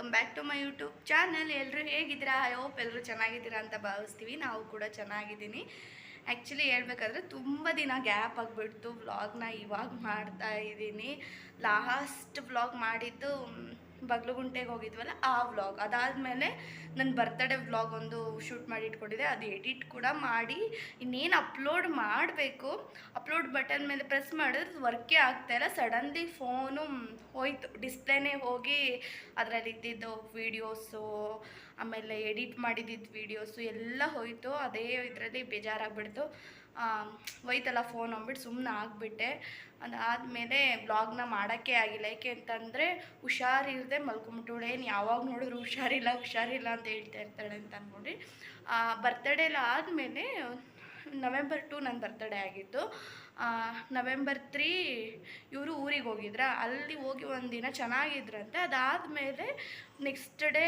Welcome back to my YouTube channel ಎಲ್ಲರೂ ಹೇಗಿದ್ದೀರಾ? I hope ಎಲ್ಲರೂ ಚೆನ್ನಾಗಿದ್ದೀರಾ ಅಂತ ಭಾವಿಸ್ತೀವಿ. ನಾವು ಕೂಡ ಚೆನ್ನಾಗಿದ್ದೀನಿ. ಆ್ಯಕ್ಚುಲಿ ಹೇಳ್ಬೇಕಾದ್ರೆ ತುಂಬ ದಿನ ಗ್ಯಾಪ್ ಆಗಿಬಿಡ್ತು. ವ್ಲಾಗ್ನ ಇವಾಗ ಮಾಡ್ತಾ ಇದ್ದೀನಿ. ಲಾಸ್ಟ್ ವ್ಲಾಗ್ ಮಾಡಿದ್ದು ಬಗ್ಲುಗುಂಟೆಗೆ ಹೋಗಿದ್ವಲ್ಲ, ಆ ವ್ಲಾಗ್ ಅದಾದಮೇಲೆ ನನ್ನ ಬರ್ತಡೇ ವ್ಲಾಗ್ ಒಂದು ಶೂಟ್ ಮಾಡಿ ಇಟ್ಕೊಂಡಿದ್ದೆ. ಅದು ಎಡಿಟ್ ಕೂಡ ಮಾಡಿ, ಇನ್ನೇನು ಅಪ್ಲೋಡ್ ಮಾಡಬೇಕು ಅಪ್ಲೋಡ್ ಬಟನ್ ಮೇಲೆ ಪ್ರೆಸ್ ಮಾಡಿದ್ರೆ ವರ್ಕೇ ಇಲ್ಲ. ಸಡನ್ಲಿ ಫೋನು ಹೋಯ್ತು. ಡಿಸ್ಪ್ಲೇನೇ ಹೋಗಿ ಅದರಲ್ಲಿ ಇದ್ದಿದ್ದು ವೀಡಿಯೋಸು ಆಮೇಲೆ ಎಡಿಟ್ ಮಾಡಿದ್ದಿದ್ದು ವೀಡಿಯೋಸು ಎಲ್ಲ ಹೋಯಿತು. ಅದೇ ಇದರಲ್ಲಿ ಬೇಜಾರಾಗ್ಬಿಡ್ತು. ಆ, ಹೋಯ್ತಲ್ಲ ಫೋನ್ ಅಂದ್ಬಿಟ್ಟು ಸುಮ್ಮನೆ ಆಗಿಬಿಟ್ಟೆ. ಅದಾದಮೇಲೆ ಬ್ಲಾಗ್ನ ಮಾಡೋಕ್ಕೆ ಆಗಿಲ್ಲ. ಏಕೆ ಅಂತಂದರೆ ಹುಷಾರಿಲ್ಲದೆ ಮಲ್ಕೊಂಬಿಟ್ಟವಳೆ ಏನು ಯಾವಾಗ ನೋಡಿದ್ರು ಹುಷಾರಿಲ್ಲ ಹುಷಾರಿಲ್ಲ ಅಂತ ಹೇಳ್ತಾ ಇರ್ತಾಳೆ ಅಂತ ಅಂದ್ಬಿಟ್ಟು ಬರ್ತಡೇಲಿ ಆದಮೇಲೆ ನವೆಂಬರ್ ಟು ನನ್ನ ಬರ್ತಡೇ ಆಗಿತ್ತು. ನವೆಂಬರ್ ತ್ರೀ ಇವರು ಊರಿಗೆ ಹೋಗಿದ್ರ. ಅಲ್ಲಿ ಹೋಗಿ ಒಂದು ದಿನ ಚೆನ್ನಾಗಿದ್ರಂತೆ. ಅದಾದಮೇಲೆ ನೆಕ್ಸ್ಟ್ ಡೇ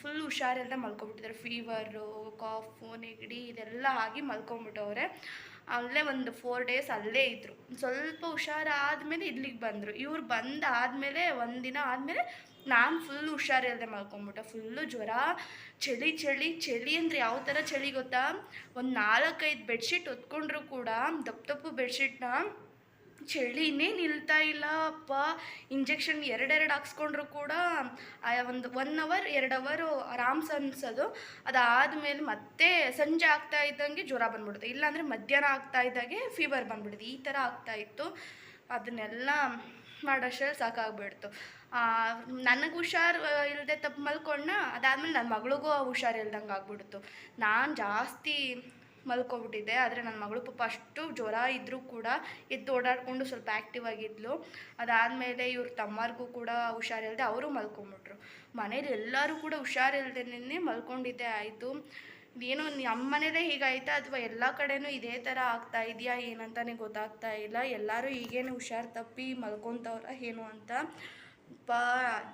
ಫುಲ್ ಹುಷಾರೆಲ್ಲ ಮಲ್ಕೊಂಬಿಟ್ಟಿದ್ದಾರೆ ಫೀವರು ಕಾಫು ನೆಗಡಿ ಇದೆಲ್ಲ ಆಗಿ ಮಲ್ಕೊಂಬಿಟ್ಟವ್ರೆ ಅಲ್ಲೇ ಒಂದು ಫೋರ್ ಡೇಸ್ ಅಲ್ಲೇ ಇದ್ದರು ಸ್ವಲ್ಪ ಹುಷಾರಾದಮೇಲೆ ಇಲ್ಲಿಗೆ ಬಂದರು. ಇವ್ರು ಬಂದಾದಮೇಲೆ ಒಂದಿನ ಆದಮೇಲೆ ನಾನು ಫುಲ್ ಹುಷಾರಿಲ್ಲದೆ ಮಲ್ಕೊಂಬಿಟ್ಟೆ. ಫುಲ್ಲು ಜ್ವರ, ಚಳಿ ಚಳಿ ಚಳಿ ಅಂದರೆ ಯಾವ ಥರ ಚಳಿ ಗೊತ್ತಾ? ಒಂದು ನಾಲ್ಕೈದು ಬೆಡ್ಶೀಟ್ ಹೊತ್ಕೊಂಡ್ರು ಕೂಡ, ದಪ್ಪ ದಪ್ಪು ಬೆಡ್ಶೀಟ್ನ ಚಳಿನೇ ನಿಲ್ತಾ ಇಲ್ಲ. ಅಪ್ಪ ಇಂಜೆಕ್ಷನ್ ಎರಡೆರಡು ಹಾಕ್ಸ್ಕೊಂಡ್ರು ಕೂಡ ಒಂದು ಒನ್ ಅವರ್ ಎರಡು ಅವರು ಆರಾಮ್ಸ್ ಅನ್ಸೋದು. ಅದಾದಮೇಲೆ ಮತ್ತೆ ಸಂಜೆ ಆಗ್ತಾ ಇದ್ದಂಗೆ ಜ್ವರ ಬಂದ್ಬಿಡುತ್ತೆ. ಇಲ್ಲಾಂದರೆ ಮಧ್ಯಾಹ್ನ ಆಗ್ತಾ ಇದ್ದಾಗೆ ಫೀವರ್ ಬಂದ್ಬಿಡುತ್ತೆ. ಈ ಥರ ಆಗ್ತಾ ಇತ್ತು. ಅದನ್ನೆಲ್ಲ ಮಾಡೋಷ್ಟರಲ್ಲಿ ಸಾಕಾಗ್ಬಿಡ್ತು. ನನಗೆ ಹುಷಾರು ಇಲ್ಲದೆ ತಪ್ಪು ಮಲ್ಕೊಂಡ ಅದಾದಮೇಲೆ ನನ್ನ ಮಗಳಿಗೂ ಹುಷಾರು ಇಲ್ದಂಗೆ ಆಗ್ಬಿಡ್ತು. ನಾನು ಜಾಸ್ತಿ ಮಲ್ಕೊಬಿಟ್ಟಿದ್ದೆ, ಆದರೆ ನನ್ನ ಮಗಳು ಪಾಪ ಅಷ್ಟು ಜ್ವರ ಇದ್ದರೂ ಕೂಡ ಎದ್ದು ಓಡಾಡಿಕೊಂಡು ಸ್ವಲ್ಪ ಆ್ಯಕ್ಟಿವ್ ಆಗಿದ್ಲು. ಅದಾದಮೇಲೆ ಇವ್ರ ತಮ್ಮರಿಗೂ ಕೂಡ ಹುಷಾರಿಲ್ಲದೆ ಅವರು ಮಲ್ಕೊಂಬಿಟ್ರು. ಮನೇಲಿ ಎಲ್ಲರೂ ಕೂಡ ಹುಷಾರಿಲ್ದೇನೆ ಮಲ್ಕೊಂಡಿದ್ದೆ ಆಯಿತು. ಇದೇನೋ ನಮ್ಮ ಮನೇಲೇ ಹೀಗಾಯ್ತಾ ಅಥವಾ ಎಲ್ಲ ಕಡೆನೂ ಇದೇ ಥರ ಆಗ್ತಾ ಇದೆಯಾ ಏನಂತಾನೆ ಗೊತ್ತಾಗ್ತಾ ಇಲ್ಲ. ಎಲ್ಲರೂ ಈಗೇನು ಹುಷಾರು ತಪ್ಪಿ ಮಲ್ಕೊತವ್ರ ಏನು ಅಂತ. ಪ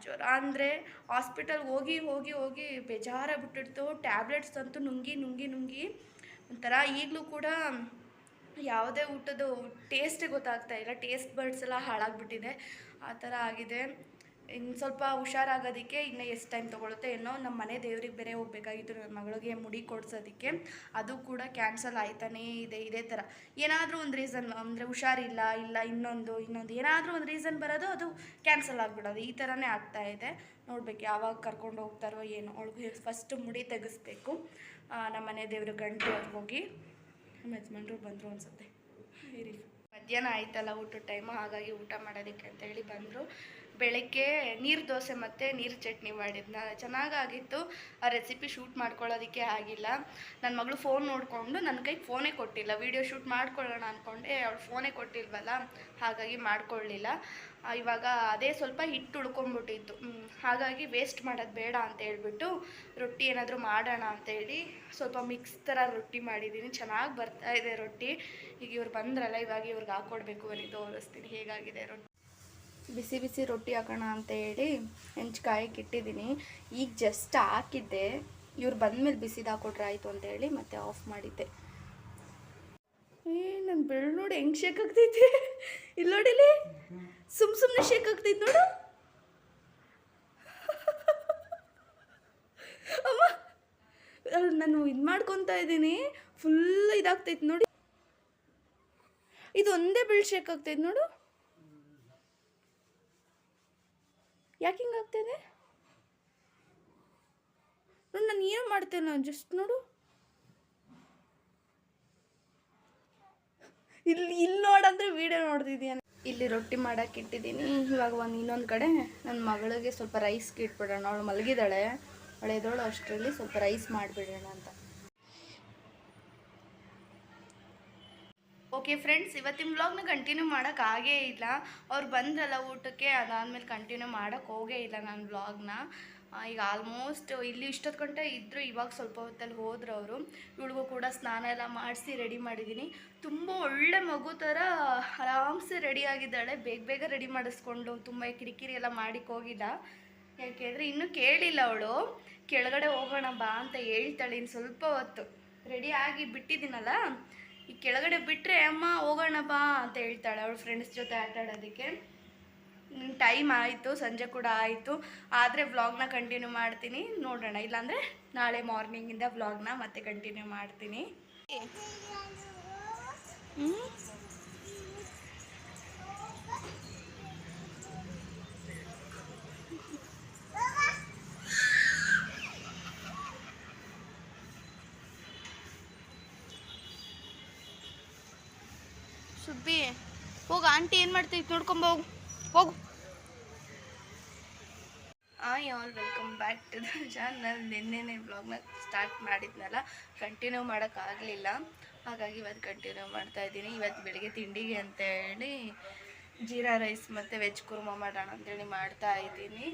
ಜ್ವರ ಅಂದರೆ ಹಾಸ್ಪಿಟಲ್ಗೆ ಹೋಗಿ ಹೋಗಿ ಹೋಗಿ ಬೇಜಾರಾಗ್ಬಿಟ್ಟಿಡ್ತು ಟ್ಯಾಬ್ಲೆಟ್ಸ್ ಅಂತೂ ನುಂಗಿ ನುಂಗಿ ನುಂಗಿ ಒಂಥರ ಈಗಲೂ ಕೂಡ ಯಾವುದೇ ಊಟದ ಟೇಸ್ಟೇ ಗೊತ್ತಾಗ್ತಾ ಇಲ್ಲ. ಟೇಸ್ಟ್ ಬರ್ಡ್ಸ್ ಎಲ್ಲ ಹಾಳಾಗ್ಬಿಟ್ಟಿದೆ. ಆ ಥರ ಆಗಿದೆ. ಇನ್ನು ಸ್ವಲ್ಪ ಹುಷಾರಾಗೋದಕ್ಕೆ ಇನ್ನು ಎಷ್ಟು ಟೈಮ್ ತೊಗೊಳುತ್ತೆ ಏನೋ ನಮ್ಮ ಮನೆ ದೇವ್ರಿಗೆ ಬೇರೆ ಹೋಗ್ಬೇಕಾಗಿತ್ತು, ನನ್ನ ಮಗಳಿಗೆ ಮುಡಿ ಕೊಡ್ಸೋದಕ್ಕೆ, ಅದು ಕೂಡ ಕ್ಯಾನ್ಸಲ್ ಆಯ್ತಾನೇ ಇದೆ, ಇದೇ ಥರ. ಏನಾದರೂ ಒಂದು ರೀಸನ್, ಅಂದರೆ ಹುಷಾರಿಲ್ಲ, ಇಲ್ಲ ಇನ್ನೊಂದು ಇನ್ನೊಂದು, ಏನಾದರೂ ಒಂದು ರೀಸನ್ ಬರೋದು ಅದು ಕ್ಯಾನ್ಸಲ್ ಆಗಿಬಿಡೋದು, ಈ ಥರನೇ ಆಗ್ತಾ ಇದೆ. ನೋಡ್ಬೇಕು ಯಾವಾಗ ಕರ್ಕೊಂಡು ಹೋಗ್ತಾರೋ ಏನೋ, ಅವಳಿಗೆ ಫಸ್ಟ್ ಮುಡಿ ತೆಗೆಸ್ಬೇಕು. ನಮ್ಮ ಮನೆ ದೇವ್ರ ಗಂಟೆ ಹೋಗಿ ನಮ್ಮ ಯಜಮಾನ್ರು ಬಂದರು ಅನ್ಸುತ್ತೆ. ಇರಿ ಮಧ್ಯಾಹ್ನ ಆಯ್ತಲ್ಲ ಊಟದ ಟೈಮು ಹಾಗಾಗಿ ಊಟ ಮಾಡೋದಕ್ಕೆ ಅಂತ ಹೇಳಿ ಬಂದರು. ಬೆಳಗ್ಗೆ ನೀರು ದೋಸೆ ಮತ್ತು ನೀರು ಚಟ್ನಿ ಮಾಡಿದ್ನ. ಚೆನ್ನಾಗಾಗಿತ್ತು. ಆ ರೆಸಿಪಿ ಶೂಟ್ ಮಾಡ್ಕೊಳ್ಳೋದಕ್ಕೆ ಆಗಿಲ್ಲ. ನನ್ನ ಮಗಳು ಫೋನ್ ನೋಡಿಕೊಂಡು ನನ್ನ ಕೈಗೆ ಫೋನೇ ಕೊಟ್ಟಿಲ್ಲ. ವಿಡಿಯೋ ಶೂಟ್ ಮಾಡ್ಕೊಳ್ಳೋಣ ಅಂದ್ಕೊಂಡೆ ಅವಳು ಫೋನೇ ಕೊಟ್ಟಿಲ್ವಲ್ಲ? ಹಾಗಾಗಿ ಮಾಡ್ಕೊಳ್ಳಿಲ್ಲ. ಇವಾಗ ಅದೇ ಸ್ವಲ್ಪ ಹಿಟ್ಟು ಉಳ್ಕೊಂಡ್ಬಿಟ್ಟಿತ್ತು. ಹಾಗಾಗಿ ವೇಸ್ಟ್ ಮಾಡೋದು ಬೇಡ ಅಂತ ಹೇಳ್ಬಿಟ್ಟು ರೊಟ್ಟಿ ಏನಾದರೂ ಮಾಡೋಣ ಅಂತೇಳಿ ಸ್ವಲ್ಪ ಮಿಕ್ಸ್ ಥರ ರೊಟ್ಟಿ ಮಾಡಿದ್ದೀನಿ ಚೆನ್ನಾಗಿ ಬರ್ತಾ ಇದೆ ರೊಟ್ಟಿ. ಈಗ ಇವ್ರು ಬಂದ್ರಲ್ಲ, ಇವಾಗ ಇವ್ರಿಗೆ ಹಾಕ್ಕೊಡ್ಬೇಕು ಬನ್ನಿ ತೋರಿಸ್ತೀನಿ. ಹೇಗಾಗಿದೆ ರೊಟ್ಟಿ? ಬಿಸಿ ಬಿಸಿ ರೊಟ್ಟಿ ಹಾಕೋಣ ಅಂತ ಹೇಳಿ ಹೆಂಚ್ಕಾಯಕ್ಕೆ ಇಟ್ಟಿದ್ದೀನಿ ಈಗ ಜಸ್ಟ್ ಹಾಕಿದ್ದೆ. ಇವ್ರು ಬಂದಮೇಲೆ ಬಿಸಿದು ಹಾಕೊಟ್ರೆ ಆಯಿತು ಅಂತ ಹೇಳಿ ಮತ್ತೆ ಆಫ್ ಮಾಡಿದ್ದೆ. ಏ ನನ್ನ ಬೆಳ್ಳು ನೋಡಿ ಹೆಂಗೆ ಶೇಕ್ ಆಗ್ತೈತಿ? ಇಲ್ಲಿ ನೋಡಿಲಿ? ಸುಮ್ ಸುಮ್ಮನೆ ಶೇಕ್ ಆಗ್ತೈತಿ ನೋಡು. ಅಮ್ಮ ನಾನು ಇದು ಮಾಡ್ಕೊತಾ ಇದ್ದೀನಿ. ಫುಲ್ ಇದಾಗ್ತೈತಿ ನೋಡಿ. ಇದು ಒಂದೇ ಬೆಳ್ ಶೇಕ್ ಆಗ್ತೈತಿ ನೋಡು. ಯಾಕೆ ಹಿಂಗೆ ಇದೆ ನೋಡು, ನಾನು ಏನು ಮಾಡ್ತೇನೆ ಜಸ್ಟ್ ನೋಡು. ಇಲ್ಲಿ ಇಲ್ಲಿ ನೋಡಂದ್ರೆ ವಿಡಿಯೋ ನೋಡ್ತಿದ್ದೀನಿ ಇಲ್ಲಿ ರೊಟ್ಟಿ ಮಾಡಕ್ಕೆ ಇಟ್ಟಿದ್ದೀನಿ. ಇವಾಗ ಒಂದು ಇನ್ನೊಂದು ಕಡೆ ನನ್ನ ಮಗಳಿಗೆ ಸ್ವಲ್ಪ ರೈಸ್ ಇಟ್ಬಿಡೋಣ. ಅವಳು ಮಲಗಿದಾಳೆ ಹಳೆದೋಳು ಅಷ್ಟರಲ್ಲಿ ಸ್ವಲ್ಪ ರೈಸ್ ಮಾಡಿಬಿಡೋಣ ಅಂತ. ಓಕೆ ಫ್ರೆಂಡ್ಸ್ ಇವತ್ತಿನ ವ್ಲಾಗ್ನ ಕಂಟಿನ್ಯೂ ಮಾಡೋಕೆ ಆಗೇ ಇಲ್ಲ. ಅವ್ರು ಬಂದ್ರಲ್ಲ ಊಟಕ್ಕೆ, ಅದಾದಮೇಲೆ ಕಂಟಿನ್ಯೂ ಮಾಡೋಕ್ಕೆ ಹೋಗೇ ಇಲ್ಲ ನಾನು ವ್ಲಾಗ್ನ ಈಗ ಆಲ್ಮೋಸ್ಟ್ ಇಲ್ಲಿ ಇಷ್ಟೊತ್ತು ಗಂಟೆ ಇದ್ದರು ಇವಾಗ ಸ್ವಲ್ಪ ಹೊತ್ತಲ್ಲಿ ಹೋದ್ರು ಅವರು. ಇವಳಿಗೂ ಕೂಡ ಸ್ನಾನ ಎಲ್ಲ ಮಾಡಿಸಿ ರೆಡಿ ಮಾಡಿದ್ದೀನಿ ತುಂಬ ಒಳ್ಳೆ ಮಗು ಥರ ಆರಾಮ್ಸೆ ರೆಡಿ ಆಗಿದ್ದಾಳೆ. ಬೇಗ ಬೇಗ ರೆಡಿ ಮಾಡಿಸ್ಕೊಂಡು ತುಂಬ ಕಿರಿಕಿರಿ ಎಲ್ಲ ಮಾಡಿಕ್ಕೆ ಹೋಗಿಲ್ಲ ಯಾಕೆಂದರೆ ಇನ್ನೂ ಕೇಳಿಲ್ಲ ಅವಳು. ಕೆಳಗಡೆ ಹೋಗೋಣ ಬಾ ಅಂತ ಹೇಳ್ತಾಳೆ ಇನ್ನು ಸ್ವಲ್ಪ ಹೊತ್ತು. ರೆಡಿ ಆಗಿ ಬಿಟ್ಟಿದ್ದೀನಲ್ಲ? ಈ ಕೆಳಗಡೆ ಬಿಟ್ಟರೆ ಅಮ್ಮ, ಹೋಗೋಣ ಬಾ ಅಂತ ಹೇಳ್ತಾಳೆ ಅವಳ ಫ್ರೆಂಡ್ಸ್ ಜೊತೆ ಆಟ ಆಡೋದಕ್ಕೆ ಟೈಮ್ ಆಯಿತು, ಸಂಜೆ ಕೂಡ ಆಯಿತು. ಆದರೆ ವ್ಲಾಗ್ನ ಕಂಟಿನ್ಯೂ ಮಾಡ್ತೀನಿ. ನೋಡೋಣ, ಇಲ್ಲಾಂದರೆ ನಾಳೆ ಮಾರ್ನಿಂಗಿಂದ ವ್ಲಾಗ್ನ ಮತ್ತೆ ಕಂಟಿನ್ಯೂ ಮಾಡ್ತೀನಿ? ಸುಬ್ಬಿ, ಹೋಗ, ಆಂಟಿ ಏನು ಮಾಡ್ತೀವಿ ನೋಡ್ಕೊಂಬ ಹೋಗು. Hi all welcome back to the channel ನಿನ್ನೆನೇ ಬ್ಲಾಗ್ನ ಸ್ಟಾರ್ಟ್ ಮಾಡಿದ್ನಲ್ಲ ಕಂಟಿನ್ಯೂ ಮಾಡೋಕ್ಕಾಗಲಿಲ್ಲ ಹಾಗಾಗಿ ಇವತ್ತು ಕಂಟಿನ್ಯೂ ಮಾಡ್ತಾ ಇದ್ದೀನಿ. ಇವತ್ತು ಬೆಳಿಗ್ಗೆ ತಿಂಡಿಗೆ ಅಂತ ಹೇಳಿ ಜೀರಾ ರೈಸ್ ಮತ್ತು ವೆಜ್ ಕುರ್ಮ ಮಾಡೋಣ ಅಂತೇಳಿ ಮಾಡ್ತಾ ಇದ್ದೀನಿ.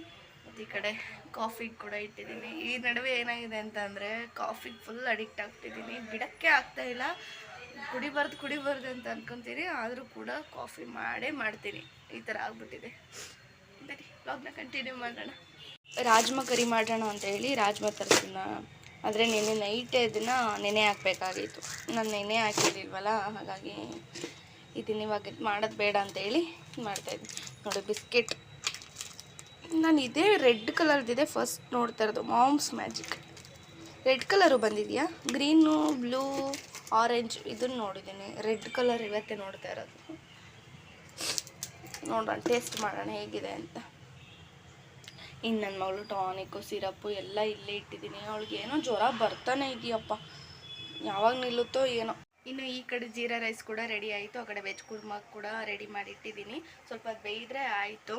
ಮತ್ತು ಈ ಕಡೆ ಕಾಫಿಗೆ ಕೂಡ ಇಟ್ಟಿದ್ದೀನಿ. ಈ ನಡುವೆ ಏನಾಗಿದೆ ಅಂತಂದರೆ ಕಾಫಿಗೆ ಫುಲ್ ಅಡಿಕ್ಟ್ ಆಗ್ತಿದ್ದೀನಿ. ಬಿಡೋಕ್ಕೆ ಆಗ್ತಾ ಇಲ್ಲ. ಕುಡಿಬಾರ್ದು ಕುಡಿಬಾರ್ದು ಅಂತ ಅನ್ಕೊಂತೀನಿ. ಆದರೂ ಕೂಡ ಕಾಫಿ ಮಾಡೇ ಮಾಡ್ತೀನಿ. ಈ ಥರ ಆಗ್ಬಿಟ್ಟಿದೆ. ಬರೀ ಲಾಗ್ನ ಕಂಟಿನ್ಯೂ ಮಾಡೋಣ. ರಾಜ್ಮಾ ಕರಿ ಮಾಡೋಣ ಅಂತ ಹೇಳಿ ರಾಜ್ಮಾ ತರಿಸಿನ ಆದರೆ ನೆನೆ ನೈಟೇ ಇದನ್ನು ನೆನೆ ಹಾಕಬೇಕಾಗಿತ್ತು. ನಾನು ನೆನೆ ಹಾಕಿರ್ಲಿಲ್ವಲ್ಲ, ಹಾಗಾಗಿ ಇದನ್ನ ಇವಾಗ ಇದು ಮಾಡೋದು ಬೇಡ ಅಂತ ಹೇಳಿ ಮಾಡ್ತಾಯಿದ್ದೆ ನೋಡಿ, ಬಿಸ್ಕೆಟ್. ನಾನು ಇದೇ ರೆಡ್ ಕಲರ್ದಿದೆ ಫಸ್ಟ್ ನೋಡ್ತಾ ಇರೋದು. ಮಾಮ್ಸ್ ಮ್ಯಾಜಿಕ್ ರೆಡ್ ಕಲರು ಬಂದಿದೆಯಾ? ಗ್ರೀನು ಬ್ಲೂ ಆರೆಂಜ್ ಇದನ್ನು ನೋಡಿದ್ದೀನಿ. ರೆಡ್ ಕಲರ್ ಇವತ್ತೇ ನೋಡ್ತಾ ಇರೋದು. ನೋಡೋಣ, ಟೇಸ್ಟ್ ಮಾಡೋಣ ಹೇಗಿದೆ ಅಂತ. ಇನ್ನು ನನ್ನ ಮಗಳು ಟಾನಿಕ್ಕು ಸಿರಪ್ಪು ಎಲ್ಲ ಇಲ್ಲೇ ಇಟ್ಟಿದ್ದೀನಿ. ಅವಳಿಗೆ ಏನೋ ಜ್ವರ ಬರ್ತಾನೆ ಇದೆಯಪ್ಪ. ಯಾವಾಗ ನಿಲ್ಲುತ್ತೋ ಏನೋ. ಇನ್ನು ಈ ಕಡೆ ಜೀರಾ ರೈಸ್ ಕೂಡ ರೆಡಿ ಆಯಿತು. ಆ ಕಡೆ ವೆಜ್ ಕುರ್ಮಾ ಕೂಡ ರೆಡಿ ಮಾಡಿ ಇಟ್ಟಿದ್ದೀನಿ ಸ್ವಲ್ಪ ಬೇಯಿದ್ರೆ ಆಯಿತು.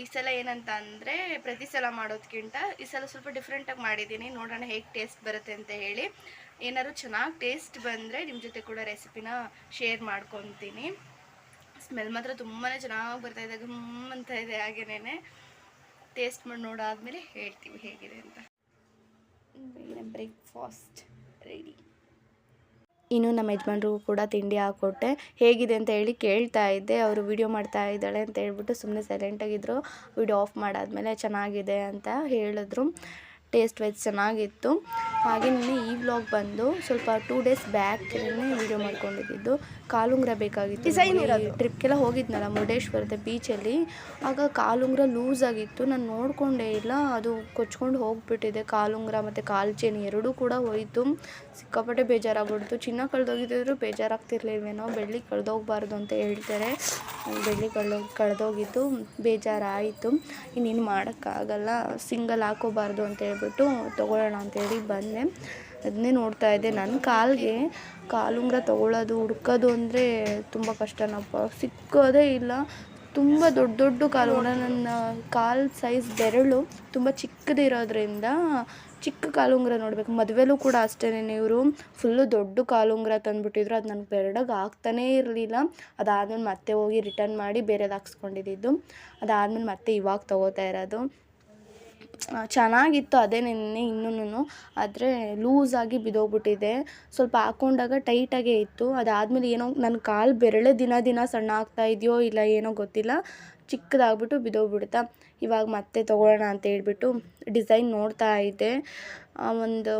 ಈ ಸಲ ಏನಂತ ಅಂದರೆ ಪ್ರತಿ ಸಲ ಮಾಡೋದಕ್ಕಿಂತ ಈ ಸಲ ಸ್ವಲ್ಪ ಡಿಫ್ರೆಂಟಾಗಿ ಮಾಡಿದ್ದೀನಿ. ನೋಡೋಣ ಹೇಗೆ ಟೇಸ್ಟ್ ಬರುತ್ತೆ ಅಂತ ಹೇಳಿ. ಏನಾದ್ರು ಚೆನ್ನಾಗಿ ಟೇಸ್ಟ್ ಬಂದರೆ ನಿಮ್ಮ ಜೊತೆ ಕೂಡ ರೆಸಿಪಿನ ಶೇರ್ ಮಾಡ್ಕೊತೀನಿ. ಸ್ಮೆಲ್ ಮಾತ್ರ ತುಂಬಾ ಚೆನ್ನಾಗಿ ಬರ್ತಾ ಇದೆ ಗಮ್ ಅಂತ ಇದೆ ಹಾಗೇನೆ ಟೇಸ್ಟ್ ಮಾಡಿ ನೋಡಾದ್ಮೇಲೆ ಹೇಳ್ತೀವಿ ಹೇಗಿದೆ ಅಂತ. ಬ್ರೇಕ್ಫಾಸ್ಟ್ ರೆಡಿ ಇನ್ನು ನಮ್ಮ ಯಜಮಾನ್ರಿಗೂ ಕೂಡ ತಿಂಡಿ ಹಾಕ್ಕೊಟ್ಟೆ ಹೇಗಿದೆ ಅಂತ ಹೇಳಿ ಕೇಳ್ತಾ ಇದ್ದೆ. ಅವರು ವಿಡಿಯೋ ಮಾಡ್ತಾ ಇದ್ದಾಳೆ ಅಂತ ಹೇಳ್ಬಿಟ್ಟು ಸುಮ್ಮನೆ ಸೈಲೆಂಟಾಗಿದ್ದರು ವಿಡಿಯೋ ಆಫ್ ಮಾಡಾದ್ಮೇಲೆ ಚೆನ್ನಾಗಿದೆ ಅಂತ ಹೇಳಿದ್ರು. ಟೇಸ್ಟ್ ವೈಸ್ ಚೆನ್ನಾಗಿತ್ತು. ಹಾಗೆ ನಿನ್ನೆ ಈ ವ್ಲಾಗ್ ಬಂದು ಸ್ವಲ್ಪ ಟೂ ಡೇಸ್ ಬ್ಯಾಕ್ ವಿಡಿಯೋ ಮಾಡ್ಕೊಂಡಿದ್ದು. ಕಾಲುಂಗ್ರ ಬೇಕಾಗಿತ್ತು. ಟ್ರಿಪ್ಗೆಲ್ಲ ಹೋಗಿದ್ನಲ್ಲ ಮುರುಡೇಶ್ವರದ ಬೀಚಲ್ಲಿ ಆಗ ಕಾಲುಂಗ್ರ ಲೂಸ್ ಆಗಿತ್ತು. ನಾನು ನೋಡಿಕೊಂಡೇ ಇಲ್ಲ. ಅದು ಕೊಚ್ಕೊಂಡು ಹೋಗಿಬಿಟ್ಟಿದೆ. ಕಾಲುಂಗ್ರ ಮತ್ತು ಕಾಲು ಚೈನ್ ಎರಡೂ ಕೂಡ ಹೋಯಿತು. ಸಿಕ್ಕಾಪಟ್ಟೆ ಬೇಜಾರಾಗ್ಬಿಡ್ತು. ಚಿನ್ನ ಕಳೆದೋಗಿದ್ರು ಬೇಜಾರಾಗ್ತಿರ್ಲಿಲ್ವೇನೋ ಬೆಳ್ಳಿ ಕಳೆದೋಗ್ಬಾರ್ದು ಅಂತ ಹೇಳ್ತಾರೆ. ಬೆಳ್ಳಿ ಕಳೆದೋ ಕಳೆದೋಗಿದ್ದು ಬೇಜಾರಾಯಿತು. ಇನ್ನೇನು ಮಾಡೋಕ್ಕಾಗಲ್ಲ. ಸಿಂಗಲ್ ಹಾಕೋಬಾರ್ದು ಅಂತ ಹೇಳ್ಬಿಟ್ಟು ತೊಗೊಳ್ಳೋಣ ಅಂತೇಳಿ ಬಂದೆ. ಅದನ್ನೇ ನೋಡ್ತಾ ಇದ್ದೆ. ನನ್ನ ಕಾಲಿಗೆ ಕಾಲುಂಗ್ರ ತೊಗೊಳ್ಳೋದು, ಹುಡ್ಕೋದು ಅಂದರೆ ತುಂಬ ಕಷ್ಟನಪ್ಪ. ಸಿಕ್ಕೋದೇ ಇಲ್ಲ. ತುಂಬ ದೊಡ್ಡ ದೊಡ್ಡ ಕಾಲುಂಗ್ರ ನನ್ನ ಕಾಲು ಸೈಜ್ ಬೆರಳು ತುಂಬ ಚಿಕ್ಕದಿರೋದ್ರಿಂದ ಚಿಕ್ಕ ಕಾಲುಂಗ್ರ ನೋಡಬೇಕು. ಮದುವೆಲೂ ಕೂಡ ಅಷ್ಟೇ ಇವರು. ಫುಲ್ಲು ದೊಡ್ಡ ಕಾಲುಂಗ್ರ ತಂದುಬಿಟ್ಟಿದ್ರು. ಅದು ನನಗೆ ಬೆರಡಗೆ ಆಗ್ತಾನೇ ಇರಲಿಲ್ಲ. ಅದಾದಮೇಲೆ ಮತ್ತೆ ಹೋಗಿ ರಿಟರ್ನ್ ಮಾಡಿ ಬೇರೆದು ಹಾಕ್ಸ್ಕೊಂಡಿದ್ದು. ಅದಾದ್ಮೇಲೆ ಮತ್ತೆ ಇವಾಗ ತೊಗೋತಾ ಇರೋದು. ಚೆನ್ನಾಗಿತ್ತು ಅದೇ ನಿನ್ನೆ ಇನ್ನೂ ಆದರೆ ಲೂಸಾಗಿ ಬಿದ್ದೋಗ್ಬಿಟ್ಟಿದೆ ಸ್ವಲ್ಪ ಹಾಕ್ಕೊಂಡಾಗ ಟೈಟಾಗೇ ಇತ್ತು. ಅದಾದಮೇಲೆ ಏನೋ ನನ್ನ ಕಾಲು ಬೆರಳೆ ದಿನ ದಿನ ಸಣ್ಣ ಆಗ್ತಾ ಇದೆಯೋ ಇಲ್ಲ ಏನೋ ಗೊತ್ತಿಲ್ಲ. ಚಿಕ್ಕದಾಗ್ಬಿಟ್ಟು ಬಿದ್ದೋಗ್ಬಿಡ್ತಾ ಇವಾಗ ಮತ್ತೆ ತೊಗೊಳ್ಳೋಣ ಅಂತ ಹೇಳ್ಬಿಟ್ಟು ಡಿಸೈನ್ ನೋಡ್ತಾ ಇದ್ದೆ. ಒಂದು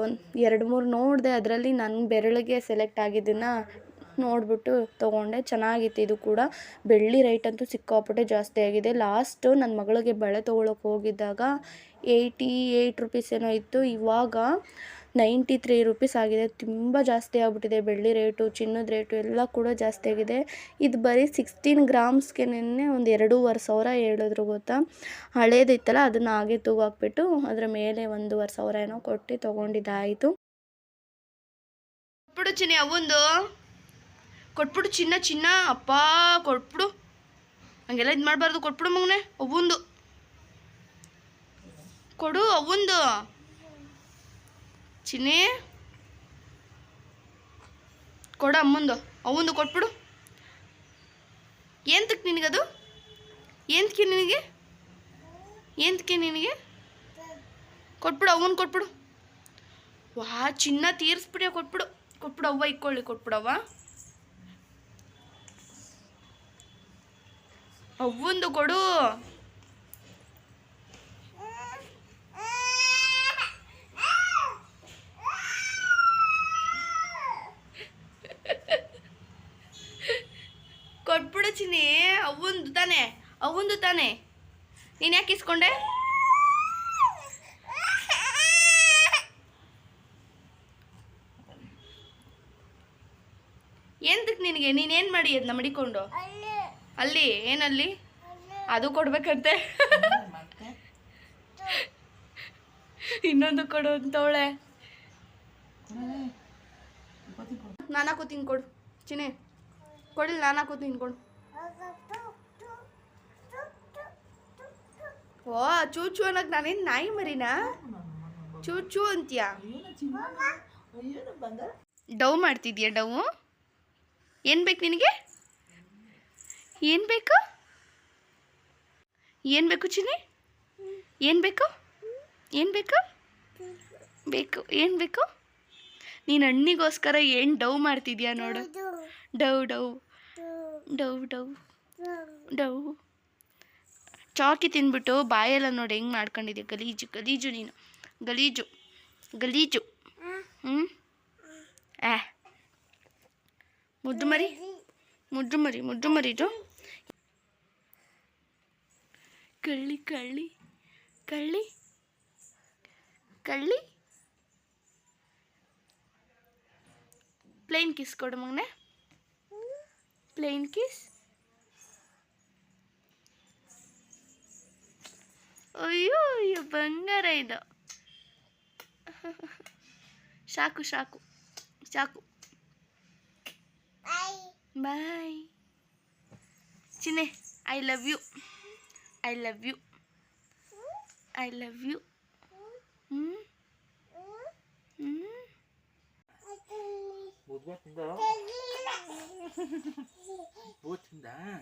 ಎರಡು ಮೂರು ನೋಡಿದೆ. ಅದರಲ್ಲಿ ನನ್ನ ಬೆರಳಿಗೆ ಸೆಲೆಕ್ಟ್ ಆಗಿದ್ದನ್ನು ನೋಡಿಬಿಟ್ಟು ತೊಗೊಂಡೆ. ಚೆನ್ನಾಗಿತ್ತು ಇದು ಕೂಡ. ಬೆಳ್ಳಿ ರೈಟ್ ಅಂತೂ ಸಿಕ್ಕಾಪಟ್ಟೆ ಜಾಸ್ತಿ ಆಗಿದೆ. ಲಾಸ್ಟು ನನ್ನ ಮಗಳಿಗೆ ಬಳೆ ತೊಗೊಳಕ್ಕೆ ಹೋಗಿದ್ದಾಗ ಏಯ್ಟಿ ಏಯ್ಟ್ ರುಪೀಸ್ ಏನೋ ಇತ್ತು. ಇವಾಗ ನೈಂಟಿ ತ್ರೀ ರುಪೀಸ್ ಆಗಿದೆ. ತುಂಬ ಜಾಸ್ತಿ ಆಗಿಬಿಟ್ಟಿದೆ. ಬೆಳ್ಳಿ ರೇಟು ಚಿನ್ನದ ರೇಟು ಎಲ್ಲ ಕೂಡ ಜಾಸ್ತಿ ಆಗಿದೆ. ಇದು ಬರೀ ಸಿಕ್ಸ್ಟೀನ್ ಗ್ರಾಮ್ಸ್ಗೆ ನಿನ್ನೆ ಒಂದು ಎರಡೂವರೆ ಸಾವಿರ ಹೇಳಿದ್ರು ಗೊತ್ತಾ? ಹಳೇದಿತ್ತಲ್ಲ ಅದನ್ನು ಹಾಗೆ ತೂಗಾಕ್ಬಿಟ್ಟು ಅದರ ಮೇಲೆ ಒಂದೂವರೆ ಸಾವಿರ ಏನೋ ಕೊಟ್ಟು ತೊಗೊಂಡಿದ್ದಾಯಿತು. ಕೊಟ್ಬಿಡು ಚಿನ್ನಿ ಅವೊಂದು. ಕೊಟ್ಬಿಡು ಚಿನ್ನ ಚಿನ್ನ. ಅಪ್ಪ, ಕೊಟ್ಬಿಡು. ಹಂಗೆಲ್ಲ ಇದು ಮಾಡಬಾರ್ದು ಕೊಟ್ಬಿಡು ಮಗನೆ, ಅವೊಂದು. ಕೊಡು, ಅವೊಂದು. ಚಿನ್ನಿ. ಕೊಡು ಅಮ್ಮಂದು, ಅವಂದು ಕೊಟ್ಬಿಡು. ನಿನಗೆ ನಿನಗದು? ಎಂತಕ್ಕೆ ನಿನಗೆ? ಎಂತಕ್ಕೆ ನಿನಗೆ? ಕೊಟ್ಬಿಡು, ಅವನ್ ಕೊಟ್ಬಿಡು. ವಾ, ಚಿನ್ನ ತೀರಿಸ್ಬಿಡಿ ಕೊಟ್ಬಿಡು. ಕೊಟ್ಬಿಡು ಅವ್ವ, ಇಕ್ಕೊಳ್ಳಿ ಕೊಟ್ಬಿಡವ್ವ ಅವಂದು ಕೊಡು. ಕೊಟ್ಬಿಡು ಅವೊಂದು ತಾನೆ ಅವೊಂದು ತಾನೆ. ನೀನು ಯಾಕೆ ಇಸ್ಕೊಂಡೆ ಎಂದಕ್ಕೆ ನಿನಗೆ? ನೀನೇನು ಮಾಡಿ ಅದನ್ನ ಮಡಿಕೊಂಡು? ಅಲ್ಲಿ, ಏನಲ್ಲಿ? ಅದು ಕೊಡ್ಬೇಕಂತೆ. ಇನ್ನೊಂದು ಕೊಡು ಅಂತವಳೆ ನಾನಾಕು ತಿನ್ಕೊಡು ಕೊಡು. ಚಿನಿ ಕೊಡಿಲ್ಲ, ನಾನಾ ತಿನ್ಕೊಡು ಕೊಡು. ಓ, ಚೂಚು ಅನ್ನಕ್ ನಾನೇನು ನಾಯಿ ಮರಿನಾ? ಚೂಚು ಅಂತೀಯಾ? ಡವ್ ಮಾಡ್ತಿದ್ಯಾ ಡವ್ ಏನ್ ಬೇಕು ನಿನಗೆ? ಏನ್ ಬೇಕು? ಏನ್ ಬೇಕು ಚಿನ್ನಿ? ಏನ್ ಬೇಕು? ಏನ್ ಬೇಕು? ಬೇಕು, ಏನ್ ಬೇಕು? ನೀನು ಅಣ್ಣಿಗೋಸ್ಕರ ಏನು ಡವ್ ಮಾಡ್ತಿದ್ಯಾ ನೋಡು. ಡವ್ ಡವ್ ಡವ್ ಡವ್ ಡವ್ ಚಾಕಿ ತಿಂದ್ಬಿಟ್ಟು ಬಾಯೆಲ್ಲ ನೋಡಿ ಹೆಂಗೆ ಮಾಡ್ಕೊಂಡಿದ್ದೆ ಗಲೀಜು ಗಲೀಜು ನೀನು. ಗಲೀಜು ಗಲೀಜು. ಹ್ಞೂ ಆ. ಮುದ್ದು ಮರಿ ಮುದ್ದು ಮರಿ ಮುದ್ದು ಮರಿದು ಕಳ್ಳಿ ಕಳ್ಳಿ ಕಳ್ಳಿ ಕಳ್ಳಿ. ಪ್ಲೇನ್ ಕಿಸ್ ಕೊಡು ಮಗನೆ. ಪ್ಲೇನ್ ಕಿಸ್ ಅಯ್ಯೋ ಅಯ್ಯೋ ಬಂಗಾರ ಇದು. ಸಾಕು ಸಾಕು ಸಾಕು ಬಾಯ್ ಚಿನ್ನೆ I love you I love you I love you ಹ್ಞೂ ಹ್ಞೂ 못 든다.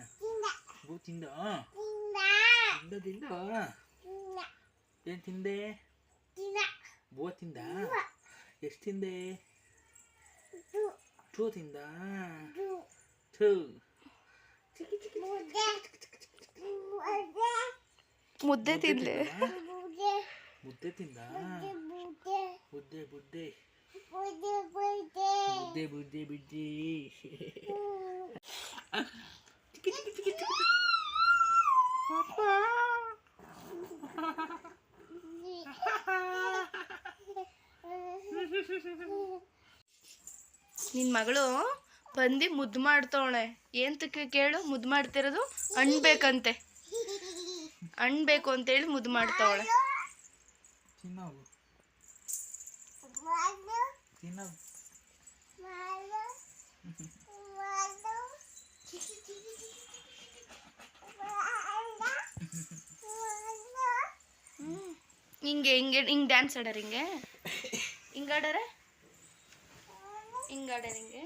못 든다. 든다 든다. 얘 든대. 뭐 든다. 얘 든대. 두어 든다. 두. 못대 든대. 못대 든다. 못대 못대. ಮುದ್ದೆ ಬುದ್ದೆ ಬುದ್ದಿ ನಿನ್ನ ಮಗಳು ಬಂದು ಮುದ್ದು ಮಾಡ್ತವಳೆ. ಏನ್ ಕೇಳು ಮುದ್ದು ಮಾಡ್ತಿರೋದು? ಹಣ್ಣು ಬೇಕಂತೆ ಹಣ್ಣು ಬೇಕು ಅಂತೇಳಿ ಮುದ್ದು ಮಾಡ್ತವಳೆ. ಹಿಂಗೆ ಹಿಂಗೆ ಹಿಂಗೆ ಡ್ಯಾನ್ಸ್ ಆಡೋರು ಹಿಂಗೆ? ಹಿಂಗೆ ಆಡಾರ? ಹಿಂಗೆ ಆಡಾರ ಹಿಂಗೆ?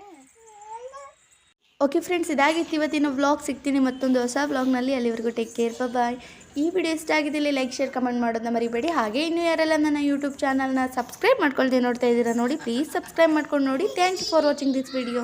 ಓಕೆ ಫ್ರೆಂಡ್ಸ್ ಇದಾಗಿತ್ತು ಇವತ್ತಿನ ವ್ಲಾಗ್ ಸಿಗ್ತೀನಿ ಮತ್ತೊಂದು ಹೊಸ ವ್ಲಾಗ್ನಲ್ಲಿ ಅಲ್ಲಿವರೆಗೂ ಟೇಕ್ ಕೇರ್ ಬಾಯ್ ಈ ವಿಡಿಯೋ ಇಷ್ಟ ಆಗಿದ್ದಲ್ಲಿ ಲೈಕ್ ಶೇರ್ ಕಮೆಂಟ್ ಮಾಡೋದನ್ನ ಮರಿಬೇಡಿ. ಹಾಗೆ ಇನ್ನೂ ಯಾರೆಲ್ಲ ನನ್ನ ಯೂಟ್ಯೂಬ್ ಚಾನಲ್ನ ಸಬ್ಸ್ಕ್ರೈಬ್ ಮಾಡ್ಕೊಳ್ದೆ ನೋಡ್ತಾ ಇದ್ದೀರಾ ನೋಡಿ ಪ್ಲೀಸ್ ಸಬ್ಸ್ಕ್ರೈಬ್ ಮಾಡ್ಕೊಂಡು ನೋಡಿ. Thank you for watching this video